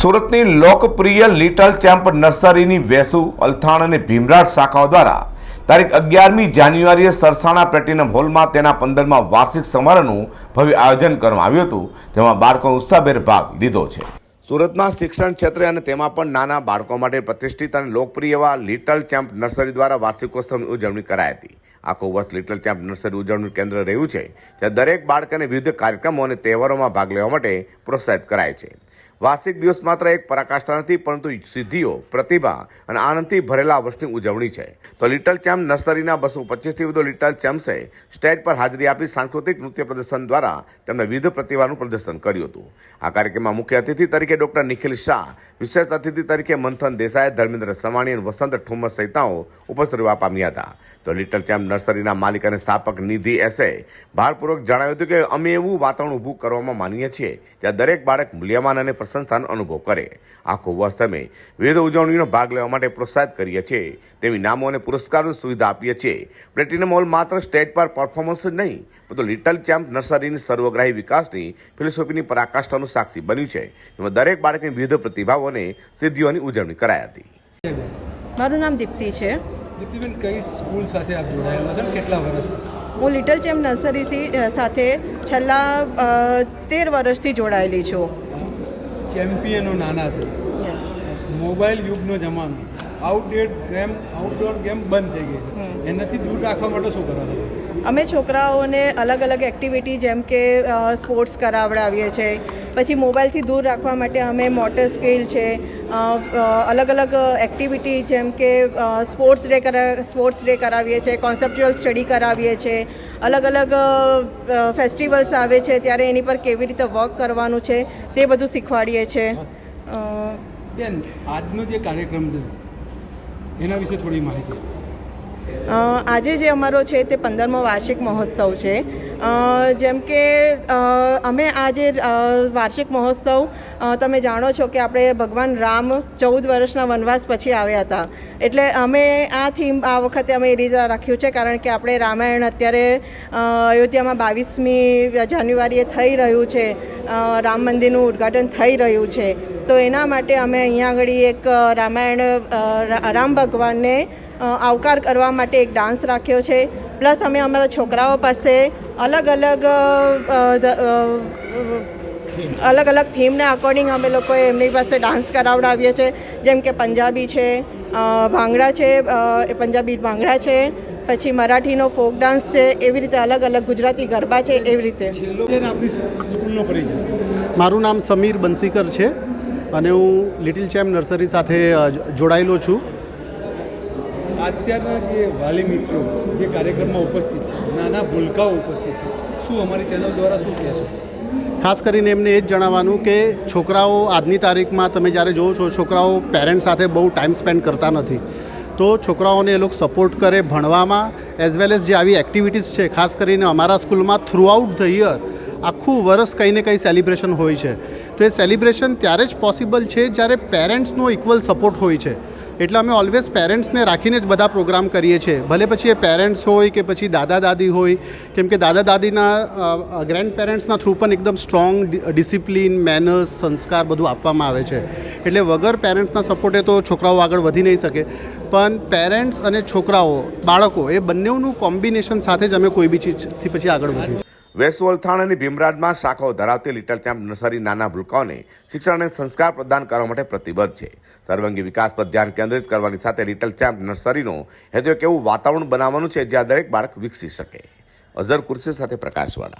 સુરતની લોકપ્રિય little champ નર્સરીની વેસુ, અલથાણ અને ભીમરાજ શાખાઓ દ્વારા તારીખ અગિયારમી જાન્યુઆરીએ સરસાણા પ્લેટિનમ હોલમાં તેના પંદરમાં વાર્ષિક સમારોહનું ભવ્ય આયોજન કરવામાં આવ્યું હતું, જેમાં બાળકો ઉત્સાહભેર ભાગ લીધો છે. સુરતમાં શિક્ષણ ક્ષેત્રે અને તેમાં પણ નાના બાળકો માટે પ્રતિષ્ઠિત અને લોકપ્રિય એવા લિટલ ચેમ્પ નર્સરી દ્વારા વાર્ષિકોત્સવની ઉજવણી કરાઈ હતી. આખું વર્ષ લિટલ ચેમ્પ નર્સરી ઉજવણીનું કેન્દ્ર રહ્યું છે, ત્યાં દરેક બાળકને વિવિધ કાર્યક્રમો અને તહેવારોમાં ભાગ લેવા માટે પ્રોત્સાહિત કરાય છે. વાર્ષિક દિવસ માત્ર એક પરાકાષ્ઠા નથી, પરંતુ સિદ્ધિઓ, પ્રતિભા અને આનંદથી ભરેલા વર્ષની ઉજવણી છે. તો લિટલ ચેમ્પ નર્સરીના બસો પચીસથી વધુ લિટલ ચેમ્પ્સે સ્ટેજ પર હાજરી આપી સાંસ્કૃતિક નૃત્ય પ્રદર્શન દ્વારા તેમણે વિવિધ પ્રતિભાનું પ્રદર્શન કર્યું હતું. આ કાર્યક્રમમાં મુખ્ય અતિથિ તરીકે ડોક્ટર નિખિલ શાહ, વિશેષ અતિથિ તરીકે મંથન દેસાઈ, ધર્મેન્દ્ર સવાણી અને વસંત ઠુમર સહિતાઓ ઉપસ્થિત રહેવા પામ્યા હતા. તો લિટલ ચેમ્પ નર્સરીના માલિક અને સ્થાપક નિધિ એસે ભારપૂર્વક જણાવ્યું હતું કે અમે એવું વાતાવરણ ઊભું કરવામાં માનીએ છીએ જ્યાં દરેક બાળક મૂલ્યવાન અને પ્રશંસાનો અનુભવ કરે. આખો વર્ષ અમે વિવિધ ઉજવણીનો ભાગ લેવા માટે પ્રોત્સાહિત કરીએ છીએ. તેવી નામો અને પુરસ્કારોની સુવિધા આપીએ છીએ. પ્લેટિનમ હોલ માત્ર સ્ટેજ પર પરફોર્મન્સ જ નહીં, પરંતુ લિટલ ચેમ્પ નર્સરીની સર્વગ્રાહી વિકાસની ફિલોસોફીની પરાકાષ્ઠાનું સાક્ષી બન્યું છે, જેમાં દરેક બાળકની વિવિધ પ્રતિભાવોને સિદ્ધિઓની ઉજવણી કરાઈ હતી. મારું નામ દીપ્તિ છે. દીપ્તિબેન કઈ સ્કૂલ સાથે આપ જોડાયેલા છો કેટલા વર્ષથી હું લિટલ ચેમ્પ નર્સરીથી સાથે છેલ્લા તેર વર્ષથી જોડાયેલી છું. ચેમ્પિયનો નાના છે. મોબાઈલ યુગનો જમાનો આઉટડેટ ગેમ આઉટડોર ગેમ બંધ થઈ ગઈ એનાથી દૂર રાખવા માટે શું કરો છો અમે છોકરાઓને અલગ અલગ એક્ટિવિટી જેમ કે સ્પોર્ટ્સ કરાવડાવીએ છીએ. પછી મોબાઈલથી દૂર રાખવા માટે અમે મોટર સ્કિલ છે અલગ અલગ એક્ટિવિટી જેમ કે સ્પોર્ટ્સ ડે કરા સ્પોર્ટ્સ ડે કરાવીએ છીએ કોન્સેપ્ચ્યુઅલ સ્ટડી કરાવીએ છીએ અલગ અલગ ફેસ્ટિવલ્સ આવે છે ત્યારે એની પર કેવી રીતે વર્ક કરવાનું છે તે બધું શીખવાડીએ છીએ. બેન આજનો જે કાર્યક્રમ છે એના વિશે થોડી માહિતી આજે જે અમારો છે તે પંદરમો વાર્ષિક મહોત્સવ છે. જેમ કે અમે આજે વાર્ષિક મહોત્સવ તમે જાણો છો કે આપણે ભગવાન રામ ચૌદ વર્ષના વનવાસ પછી આવ્યા હતા. એટલે અમે આ થીમ આ વખતે અમે એ રીતે રાખ્યું છે, કારણ કે આપણે રામાયણ અત્યારે અયોધ્યામાં બાવીસમી જાન્યુઆરીએ થઈ રહ્યું છે. રામ મંદિરનું ઉદ્ઘાટન થઈ રહ્યું છે. તો એના માટે અમે અહીંયા આગળ એક રામાયણ રામ ભગવાનને આવકાર કરવા માટે એક ડાન્સ રાખ્યો છે. પ્લસ અમે અમારા છોકરાઓ પાસે અલગ અલગ અલગ અલગ થીમના અકોર્ડિંગ અમે લોકોએ એમની પાસે ડાન્સ કરાવડાવીએ છીએ જેમ કે પંજાબી છે ભાંગડા છે એ પંજાબી ભાંગડા છે પછી મરાઠીનો ફોક ડાન્સ છે એવી રીતે અલગ અલગ ગુજરાતી ગરબા છે એવી રીતે. મારું નામ સમીર બંસીકર છે અને હું લિટિલ ચેમ્પ નર્સરી સાથે જોડાયેલો છું. અત્યારના જે વાલી મિત્રો જે કાર્યક્રમમાં ઉપસ્થિત છે, નાના ભૂલકાઓ ઉપસ્થિત છે, શું અમારી ચેનલ દ્વારા શું કહેશો? ખાસ કરીને એમને એ જ જણાવવાનું કે છોકરાઓ આજની તારીખમાં તમે જ્યારે જોવો છો, છોકરાઓ પેરેન્ટ્સ સાથે બહુ ટાઈમ સ્પેન્ડ કરતા નથી. તો છોકરાઓને એ લોકો સપોર્ટ કરે ભણવામાં એઝ વેલ એઝ જે આવી એક્ટિવિટીઝ છે, ખાસ કરીને અમારા સ્કૂલમાં થ્રુઆઉટ ધ યર આખું વરસ કંઈ ને કંઈ સેલિબ્રેશન હોય છે. તો એ સેલિબ્રેશન ત્યારે જ પોસિબલ છે જ્યારે પેરેન્ટ્સનો ઇક્વલ સપોર્ટ હોય છે. એટલે અમે ઓલવેઝ પેરેન્ટ્સને રાખીને જ બધા પ્રોગ્રામ કરીએ છીએ. ભલે પછી એ પેરેન્ટ્સ હોય કે પછી દાદા દાદી હોય, કેમ કે દાદા દાદીના ગ્રેન્ડ પેરેન્ટ્સના થ્રુ પણ એકદમ સ્ટ્રોંગ ડિસિપ્લિન મેનર્સ સંસ્કાર બધું આપવામાં આવે છે. એટલે વગર પેરેન્ટ્સના સપોર્ટે તો છોકરાઓ આગળ વધી નહીં શકે. પણ પેરેન્ટ્સ અને છોકરાઓ, બાળકો એ બંનેનું કોમ્બિનેશન સાથે જ અમે કોઈ બી ચીજથી પછી આગળ વધીએ વેસુ અલથાણ અને ભીમરાજમાં શાખાઓ ધરાવતી લિટલ ચેમ્પ નર્સરી નાના ભૂલકાઓને શિક્ષણ અને સંસ્કાર પ્રદાન કરવા માટે પ્રતિબદ્ધ છે. સર્વાંગી વિકાસ પર ધ્યાન કેન્દ્રિત કરવાની સાથે લિટલ ચેમ્પ નર્સરીનો હેતુ એક એવું વાતાવરણ બનાવવાનું છે જ્યાં દરેક બાળક વિકસી શકે. અઝર કુર્સી સાથે પ્રકાશવાળા.